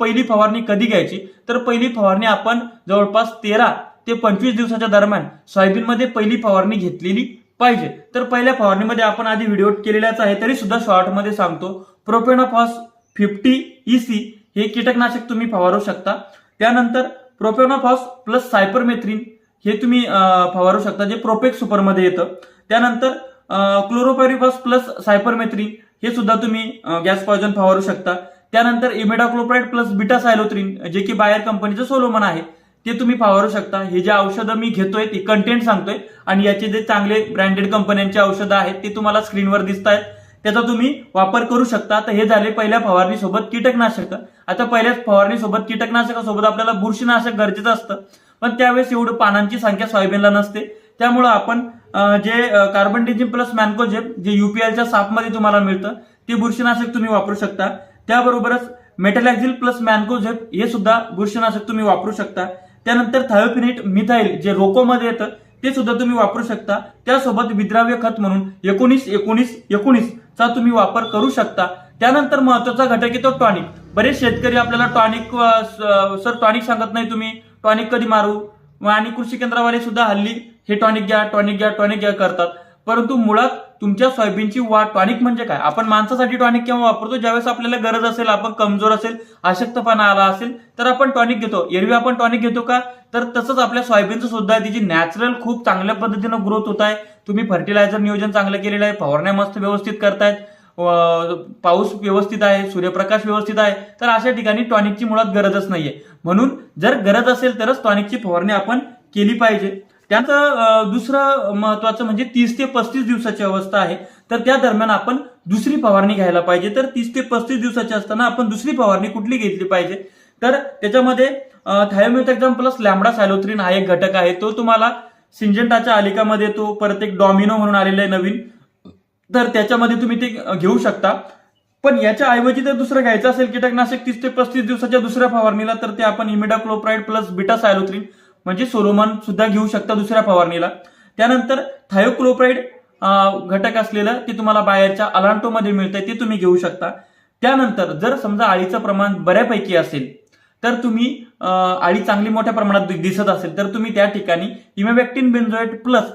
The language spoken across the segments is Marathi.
पहिली फवारणी कधी घ्यायची? तर पहिली फवारणी आपण जवळपास तेरा ते पंचवीस दिवसाच्या दरम्यान सोयाबीनमध्ये पहिली फवारणी घेतलेली पाहिजे. तर पहिल्या फवारणीमध्ये आपण आधी व्हिडिओ केलेलाच आहे तरी सुद्धा शॉर्टमध्ये सांगतो. प्रोपेनोफॉस फिफ्टी ईसी हे कीटकनाशक तुम्ही फवारू शकता. त्यानंतर प्रोपेनोफॉस प्लस सायपरमेथ्रिन हे तुम्ही फवारू शकता जे प्रोपेक सुपरमध्ये येतं. त्यानंतर क्लोरोपॅरिफॉस प्लस सायपरमेथ्रिन हे सुद्धा तुम्ही गॅस पॉयझन फवारू शकता. त्यानंतर इमेडाक्लोप्राइड प्लस बिटा सायलोथ्रिन जे की बायर कंपनीचं सोलोमन आहे ते तुम्ही फवारू शकता. हे जे औषधं मी घेतोय ते कंटेंट सांगतोय आणि याचे जे चांगले ब्रँडेड कंपन्यांचे औषधं आहेत ते तुम्हाला स्क्रीनवर दिसत आहेत त्याचा तुम्ही वापर करू शकता. तर हे झाले पहिल्या फवारणीसोबत कीटकनाशक. आता पहिल्याच फवारणीसोबत कीटकनाशकासोबत आपल्याला बुरशीनाशक गरजेचं असतं. पण त्यावेळेस एवढं पानांची संख्या सोयाबीनला नसते. त्यामुळं आपण जे कार्बन डिजिम प्लस मॅन्कोजेब जे युपीआयच्या सापमध्ये तुम्हाला मिळतं ते बुरशीनाशक तुम्ही वापरू शकता. त्याबरोबरच मेटलॅक्झिल प्लस मॅनकोझेप हे सुद्धा बुरशीनाशक तुम्ही वापरू शकता. त्यानंतर थायोपिनेट मिथाईल जे रोकोमध्ये येतं ते सुद्धा तुम्ही वापरू शकता. त्यासोबत विद्राव्य खत म्हणून एकोणीस एकोणीस एकोणीस चा तुम्ही वापर करू शकता. त्यानंतर महत्त्वाचा घटक येतो टॉनिक बरेच शेतकरी आपल्याला टॉनिक सर टॉनिक सांगत नाही तुम्ही. टॉनिक कधी मारू? आणि कृषी केंद्रावाले सुद्धा हल्ली हे टॉनिक घ्या टॉनिक घ्या टॉनिक घ्या करतात. परंतु मुळात तुमच्या सोयाबीनची वाढ टॉनिक म्हणजे काय? आपण माणसासाठी टॉनिक केव्हा वापरतो? ज्यावेळेस आपल्याला गरज असेल आपण कमजोर असेल अशक्तपणा आला असेल तर आपण टॉनिक घेतो. एरवी आपण टॉनिक घेतो का? तर तसंच आपल्या सोयाबीनचं सुद्धा आहे तिची नॅचरल खूप चांगल्या पद्धतीनं ग्रोथ होत आहे. तुम्ही फर्टिलायझर नियोजन चांगलं केलेलं आहे फवारण्या मस्त व्यवस्थित करतायत. पाऊस व्यवस्थित आहे सूर्यप्रकाश व्यवस्थित आहे. तर अशा ठिकाणी टॉनिकची मुळात गरजच नाहीये. म्हणून जर गरज असेल तरच टॉनिकची फवारणी आपण केली पाहिजे. त्याचं दुसरं महत्वाचं म्हणजे तीस ते पस्तीस दिवसाची अवस्था आहे. तर त्या दरम्यान आपण दुसरी फवारणी घ्यायला पाहिजे. तर तीस ते पस्तीस दिवसाची असताना आपण दुसरी फवारणी कुठली घेतली पाहिजे? तर त्याच्यामध्ये थायोमेथॅक्झाम प्लस लॅमडा सायलोथ्रीन हा एक घटक आहे. तो तुम्हाला सिंजंटाच्या आलिकामध्ये तो परत एक डॉमिनो म्हणून आलेला आहे नवीन. तर त्याच्यामध्ये तुम्ही ते घेऊ शकता. पण याच्या ऐवजी जर दुसरं घ्यायचं असेल कीटकनाशक तीस ते पस्तीस दिवसाच्या दुसऱ्या फवारणीला तर ते आपण इमिडाक्लोप्राईड प्लस बिटा सायलोथ्रीन म्हणजे सोलोमन सुद्धा घेऊ शकता दुसऱ्या फवारणीला. त्यानंतर थायोक्लोप्राइड घटक असलेलं ते तुम्हाला बाहेरच्या अलांटोमध्ये मिळतंय ते तुम्ही घेऊ शकता. त्यानंतर जर समजा आळीचं प्रमाण बऱ्यापैकी असेल तर तुम्ही आळी चांगली मोठ्या प्रमाणात दिसत असेल तर तुम्ही त्या ठिकाणी इमेबॅक्टिन बेन्झोएट प्लस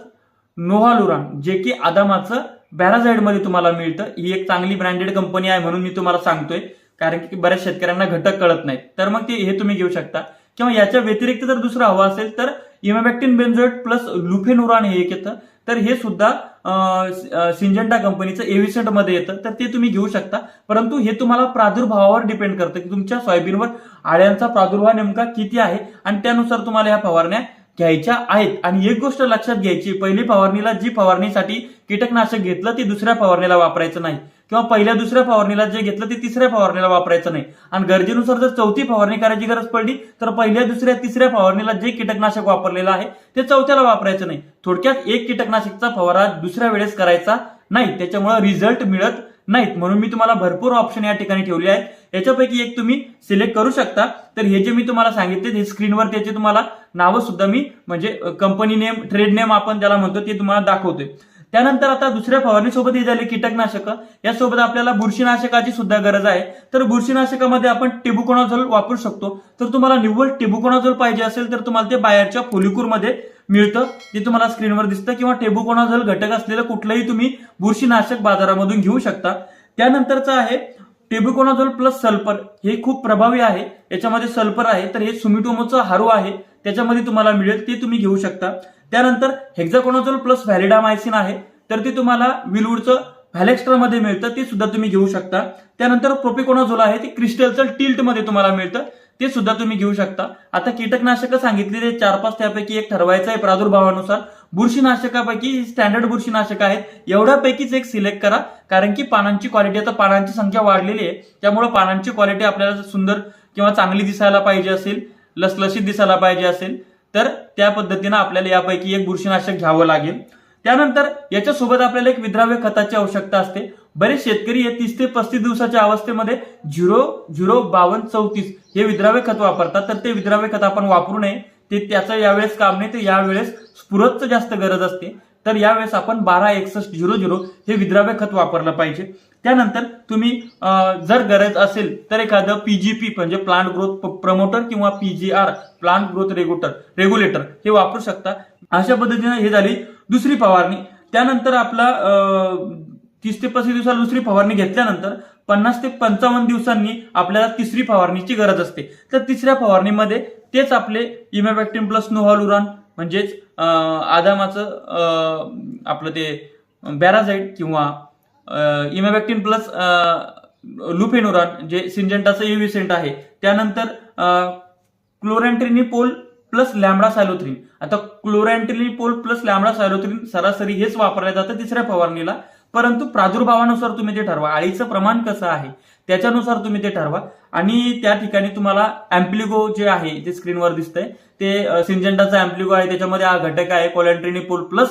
नोहालुरान जे की आदामाचं बॅराझाईडमध्ये तुम्हाला मिळतं ही एक चांगली ब्रँडेड कंपनी आहे म्हणून मी तुम्हाला सांगतोय. कारण की बऱ्याच शेतकऱ्यांना घटक कळत नाहीत. तर मग ते हे तुम्ही घेऊ शकता. किंवा याच्या व्यतिरिक्त जर दुसरं हवा असेल तर इमॅबॅक्टिन बेन्झोएट प्लस लुफेनुरान हे एक येतं. तर हे सुद्धा अं, सिंजंटा कंपनीचं एव्हिसेंटमध्ये येतं. तर ते तुम्ही घेऊ शकता. परंतु हे तुम्हाला प्रादुर्भावावर डिपेंड करतं की तुमच्या सोयाबीनवर आळ्यांचा प्रादुर्भाव नेमका किती आहे आणि त्यानुसार तुम्हाला ह्या फवारण्या घ्यायच्या आहेत. आणि एक गोष्ट लक्षात घ्यायची पहिली फवारणीला जी फवारणीसाठी कीटकनाशक घेतलं ते दुसऱ्या फवारणीला वापरायचं नाही. किंवा पहिल्या दुसऱ्या फवारणीला जे घेतलं ते तिसऱ्या फवारणीला वापरायचं नाही. आणि गरजेनुसार जर चौथी फवारणी करायची गरज पडली तर पहिल्या दुसऱ्या तिसऱ्या फवारणीला जे कीटकनाशक वापरलेलं आहे ते चौथ्याला वापरायचं नाही. थोडक्यात एक कीटकनाशकचा फवारा दुसऱ्या वेळेस करायचा नाही. त्याच्यामुळे रिझल्ट मिळत नाहीत. म्हणून मी तुम्हाला भरपूर ऑप्शन या ठिकाणी ठेवले आहेत. याच्यापैकी एक तुम्ही सिलेक्ट करू शकता. तर हे जे मी तुम्हाला सांगितले हे स्क्रीनवर त्याचे तुम्हाला नावं सुद्धा मी म्हणजे कंपनी नेम ट्रेड नेम आपण ज्याला म्हणतो ते तुम्हाला दाखवतोय. त्यानंतर आता दुसऱ्या फवारणीसोबत हे झाले कीटकनाशक. यासोबत आपल्याला बुरशीनाशकाची सुद्धा गरज आहे. तर बुरशीनाशकामध्ये आपण टेबुकोनाझोल वापरू शकतो. तर तुम्हाला निव्वळ टेबुकोनाझोल पाहिजे असेल तर तुम्हाला ते बाहेरच्या फोलिकूरमध्ये मिळतं. ते तुम्हाला स्क्रीनवर दिसतं किंवा टेबुकोनाझोल घटक असलेलं कुठलंही तुम्ही बुरशीनाशक बाजारामधून घेऊ शकता. त्यानंतरचं आहे टेबुकोनाझोल प्लस सल्फर. हे खूप प्रभावी आहे. याच्यामध्ये सल्फर आहे तर हे सुमिटोमोचं हारू आहे. त्याच्यामध्ये तुम्हाला मिळेल ते तुम्ही घेऊ शकता. त्यानंतर हेक्झाकोनाझोल प्लस व्हॅलिडामायसिन आहे. तर ते तुम्हाला विलवूडचं व्हॅलेक्स्ट्रा मध्ये मिळतं ते सुद्धा तुम्ही घेऊ शकता. त्यानंतर प्रोपिकोनाझोल आहे ते क्रिस्टलचं टिल्टमध्ये तुम्हाला मिळतं ते सुद्धा तुम्ही घेऊ शकता. आता कीटकनाशक सांगितलेले चार पाच त्यापैकी एक ठरवायचं आहे प्रादुर्भावानुसार. बुरशीनाशकापैकी स्टँडर्ड बुरशीनाशक आहेत. एवढ्यापैकीच एक सिलेक्ट करा कारण की पानांची क्वालिटी आता पानांची संख्या वाढलेली आहे. त्यामुळे पानांची क्वालिटी आपल्याला सुंदर किंवा चांगली दिसायला पाहिजे असेल लसलशीत दिसायला पाहिजे असेल. तर त्या पद्धतीनं आपल्याला यापैकी एक बुरशीनाशक घ्यावं लागेल. त्यानंतर याच्यासोबत आपल्याला एक विद्राव्य खताची आवश्यकता असते. बरेच शेतकरी हे तीस ते पस्तीस दिवसाच्या अवस्थेमध्ये झिरो झिरो बावन्न चौतीस हे विद्राव्य खत वापरतात. तर ते विद्राव्य खत आपण वापरू नये. ते त्याचं यावेळेस काम नाही तर यावेळेस स्फुरतचं जास्त गरज असते. तर यावेळेस आपण बारा एकसष्ट झिरो झिरो हे विद्राव्य खत वापरलं पाहिजे. त्यानंतर तुम्ही जर गरज असेल तर एखादं पीजीपी म्हणजे प्लांट ग्रोथ प्रमोटर किंवा PGR plant growth regulator regulator हे वापरू शकता. अशा पद्धतीने हे झाली दुसरी फवारणी. त्यानंतर आपला अं, तीस ते पस्तीस दिवसाला दुसरी फवारणी घेतल्यानंतर पन्नास ते पंचावन्न दिवसांनी आपल्याला तिसरी फवारणीची गरज असते. तर तिसऱ्या फवारणीमध्ये तेच आपले इमॅबॅक्टिन प्लस नोहॉलुरान म्हणजेच आदामाचं आपलं ते बॅराझाईट किंवा इमॅबॅक्टिन प्लस लुफेनुरान जे सिंजंटाचं युविसेंट आहे त्यानंतर क्लोरॅन्ट्रिनिपोल प्लस लॅमडा सायलोथ्रीन. आता क्लोरॅन्ट्रिनिपोल प्लस लॅमडा सायलोथ्रीन सरासरी हेच वापरलं जातं तिसऱ्या फवारणीला. परंतु प्रादुर्भावानुसार तुम्ही ते ठरवा. आळीचं प्रमाण कसं आहे त्याच्यानुसार तुम्ही ते ठरवा. आणि त्या ठिकाणी तुम्हाला अँप्लिगो जे आहे जे स्क्रीनवर दिसतंय ते सिंजेंटाचा अँप्लिगो आहे त्याच्यामध्ये हा घटक आहे कोलॅन्ट्रिनिपोल प्लस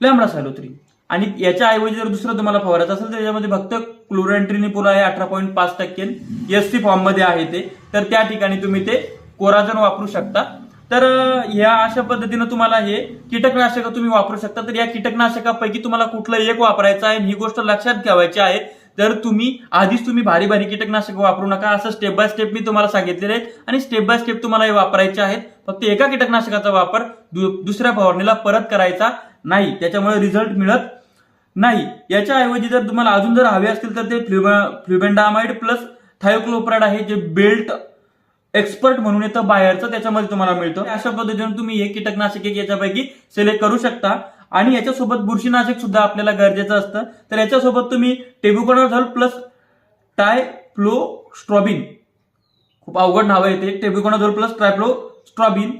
लॅमडा सायलोथ्रिन आणि याच्या ऐवजी जर दुसरं तुम्हाला फवारायचं असेल तर त्याच्यामध्ये फक्त क्लोरेंट्रिनिपोल आहे अठरा पॉईंट पाच टक्के. एस टी फॉर्ममध्ये आहे ते. तर त्या ठिकाणी तुम्ही ते कोराजन वापरू शकता. तर ह्या अशा पद्धतीनं तुम्हाला हे कीटकनाशक तुम्ही वापरू शकता. तर या कीटकनाशकापैकी तुम्हाला कुठलं एक वापरायचं आहे ही गोष्ट लक्षात ठेवायची आहे. तर तुम्ही आधीच तुम्ही भारी भारी कीटकनाशक वापरू नका. असं स्टेप बाय स्टेप मी तुम्हाला सांगितलेले आहे. आणि स्टेप बाय स्टेप तुम्हाला हे वापरायचे आहेत. फक्त एका कीटकनाशकाचा वापर दु- दुसऱ्या फवारणीला परत करायचा नाही. त्याच्यामुळे रिझल्ट मिळत नाही. याच्याऐवजी जर तुम्हाला अजून जर हवे असतील तर ते फ्लुबेंडामाइड प्लस थायोक्लोप्राइड आहे जे बेल्ट एक्सपर्ट म्हणून येतं बाहेरचं त्याच्यामध्ये तुम्हाला मिळतं. अशा पद्धतीने तुम्ही हे कीटकनाशक एक याच्यापैकी सिलेक्ट करू शकता. आणि याच्यासोबत बुरशीनाशक सुद्धा आपल्याला गरजेचं असतं. तर याच्यासोबत तुम्ही tebuconazole plus trifloxystrobin खूप अवघड नाव आहे ते. टेबुकोनाझोल प्लस ट्रायफ्लो स्ट्रॉबिन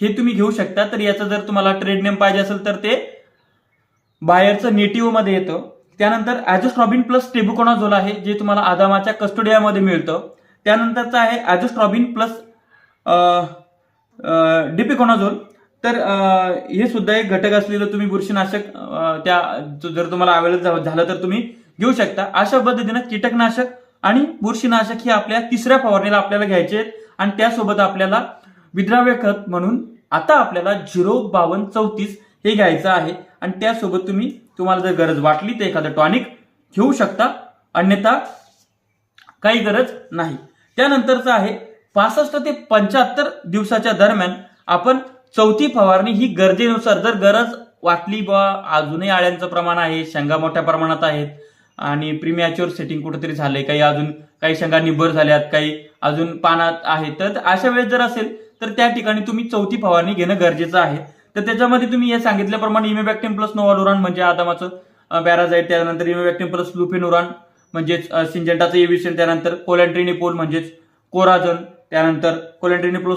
हे तुम्ही घेऊ शकता. तर याचं जर तुम्हाला ट्रेड नेम पाहिजे असेल तर ते बाहेरचं नेटिव्हमध्ये येतं. त्यानंतर ॲझोस्ट्रॉबिन प्लस टेबुकोनाझोल आहे जे तुम्हाला आदामाच्या कस्टोडियामध्ये मिळतं. त्यानंतरचं आहे ॲझोस्ट्रॉबिन प्लस डिपिकोनाझोल. तर हे सुद्धा एक घटक असलेलं तुम्ही बुरशीनाशक त्या जर तुम्हाला अवेलेबल झालं तर तुम्ही घेऊ शकता. अशा पद्धतीनं कीटकनाशक आणि बुरशीनाशक हे आपल्या तिसऱ्या फवारणीला आपल्याला घ्यायचे आहेत आणि त्यासोबत आपल्याला विद्राव्य खत म्हणून आता आपल्याला झिरो बावन्न चौतीस हे घ्यायचं आहे. आणि त्यासोबत तुम्ही तुम्हाला जर गरज वाटली तर एखादं टॉनिक घेऊ शकता. अन्यथा काही गरज नाही. त्यानंतरचं आहे पासष्ट ते पंच्याहत्तर दिवसाच्या दरम्यान आपण चौथी फवारणी ही गरजेनुसार जर गरज वाटली बा अजूनही आळ्यांचं प्रमाण आहे शेंगा मोठ्या प्रमाणात आहेत आणि प्रीमॅच्युअर सेटिंग कुठेतरी झालंय काही अजून काही शेंगा निबर झाल्यात काही अजून पानात आहेत. तर अशा वेळेस जर असेल तर त्या ठिकाणी तुम्ही चौथी फवारणी घेणं गरजेचं आहे. तर त्याच्यामध्ये तुम्ही हे सांगितल्याप्रमाणे इमेबॅक्टिन प्लस नोवालुरान म्हणजे आदामाचं बॅराझाईट त्यानंतर इमेबॅक्टिन प्लस लुपिनुरान म्हणजेच सिंजेंटाचं एव्हिशन त्यानंतर कोलॅन्ट्रिनिपोल म्हणजेच कोराजन त्यानंतर कोलॅन्ट्रिनिपोल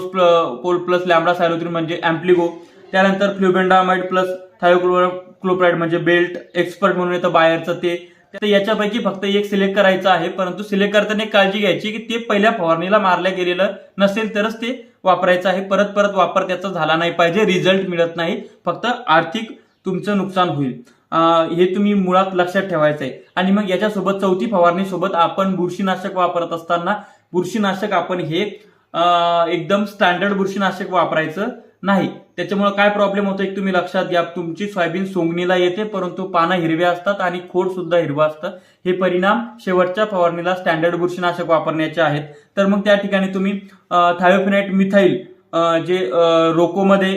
पोल प्लस लॅमडा सायलोथ्रिन म्हणजे अँप्लिगो त्यानंतर फ्ल्युबेंडामाइड प्लस थायोक्लोप्राइड म्हणजे बेल्ट एक्सपर्ट म्हणून येतं बाहेरचं ते. तर याच्यापैकी फक्त एक सिलेक्ट करायचं आहे परंतु सिलेक्ट करताना एक काळजी घ्यायची की ते पहिल्या फवारणीला मारल्या गेलेलं नसेल तरच ते वापरायचं आहे. परत परत वापर त्याचा झाला नाही पाहिजे रिझल्ट मिळत नाही. फक्त आर्थिक तुमचं नुकसान होईल. हे तुम्ही मुळात लक्षात ठेवायचं आहे. आणि मग याच्यासोबत चौथी फवारणी सोबत आपण बुरशीनाशक वापरत असताना बुरशीनाशक आपण हे एकदम स्टँडर्ड बुरशीनाशक वापरायचं नाही. त्याच्यामुळे काय प्रॉब्लेम होतो एक तुम्ही लक्षात घ्या. तुमची सोयाबीन सोंगणीला येते परंतु पानं हिरव्या असतात आणि खोड सुद्धा हिरवं असतं. हे परिणाम शेवटच्या फवारणीला स्टँडर्ड बुरशीनाशक वापरण्याचे आहेत. तर मग त्या ठिकाणी तुम्ही थायोफिनाइट मिथाईल जे रोकोमध्ये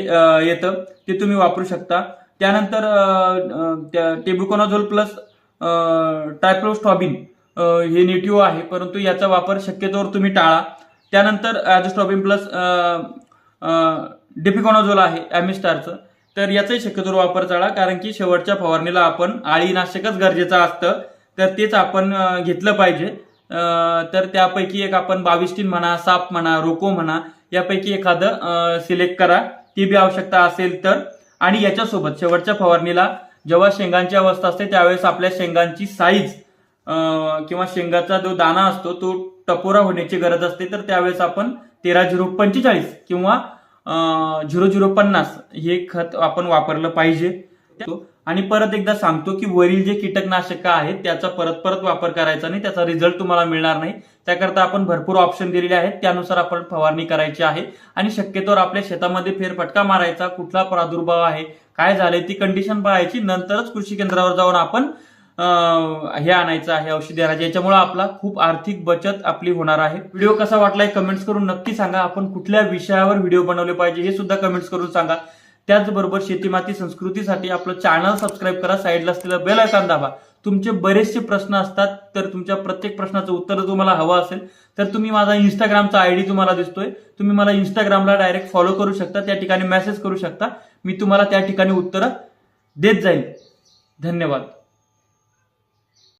येतं ते तुम्ही वापरू शकता. त्यानंतर त्या टेबुकोनाझोल प्लस टायप्लोस्टॉबिन हे नेटिव्ह आहे परंतु याचा वापर शक्यतोवर तुम्ही टाळा. त्यानंतर ॲझोस्टॉबिन प्लस डिफिकॉनाझोल आहे ॲमिस्टारचं. तर याचाही शक्यतोवर वापर टाळा कारण की शेवटच्या फवारणीला आपण आळीनाशकच गरजेचं असतं. तर तेच आपण घेतलं पाहिजे. तर त्यापैकी एक आपण बाविस्टीन म्हणा साप म्हणा रोको म्हणा यापैकी एखादं सिलेक्ट करा. ती बी आवश्यकता असेल तर. आणि याच्यासोबत शेवटच्या फवारणीला जेव्हा शेंगांची अवस्था असते त्यावेळेस आपल्या शेंगांची साईज किंवा शेंगाचा जो दाना असतो तो टपोरा होण्याची गरज असते. तर त्यावेळेस आपण तेरा झिरो पंचेचाळीस किंवा झिरो झिरो पन्नास हे खत आपण वापरलं पाहिजे. आणि परत एकदा सांगतो की वरील जे कीटकनाशक आहेत त्याचा परत परत वापर करायचा नाही त्याचा रिझल्ट तुम्हाला मिळणार नाही. त्याकरता आपण भरपूर ऑप्शन दिलेले आहेत त्यानुसार आपण फवारणी करायची आहे. आणि शक्यतोवर आपल्या शेतामध्ये फेरफटका मारायचा कुठला प्रादुर्भाव आहे काय झालंय ती कंडिशन पाहायची नंतरच कृषी केंद्रावर जाऊन आपण हे आणायचं आहे औषधी आणायचं याच्यामुळे आपला खूप आर्थिक बचत आपली होणार आहे. व्हिडिओ कसा वाटलाय कमेंट्स करून नक्की सांगा. आपण कुठल्या विषयावर व्हिडिओ बनवले पाहिजे हे सुद्धा कमेंट्स करून सांगा. त्याचबरोबर शेतीमाती संस्कृतीसाठी आपलं चॅनल सबस्क्राईब करा साईडला असलेलं बेल आयकॉन दाबा. तुमचे बरेचसे प्रश्न असतात तर तुमच्या प्रत्येक प्रश्नाचं उत्तर तुम्हाला हवं असेल तर तुम्ही माझा इंस्टाग्रामचा आयडी तुम्हाला दिसतोय. तुम्ही मला इंस्टाग्रामला डायरेक्ट फॉलो करू शकता त्या ठिकाणी मेसेज करू शकता. मी तुम्हाला त्या ठिकाणी उत्तरं देत जाईल धन्यवाद.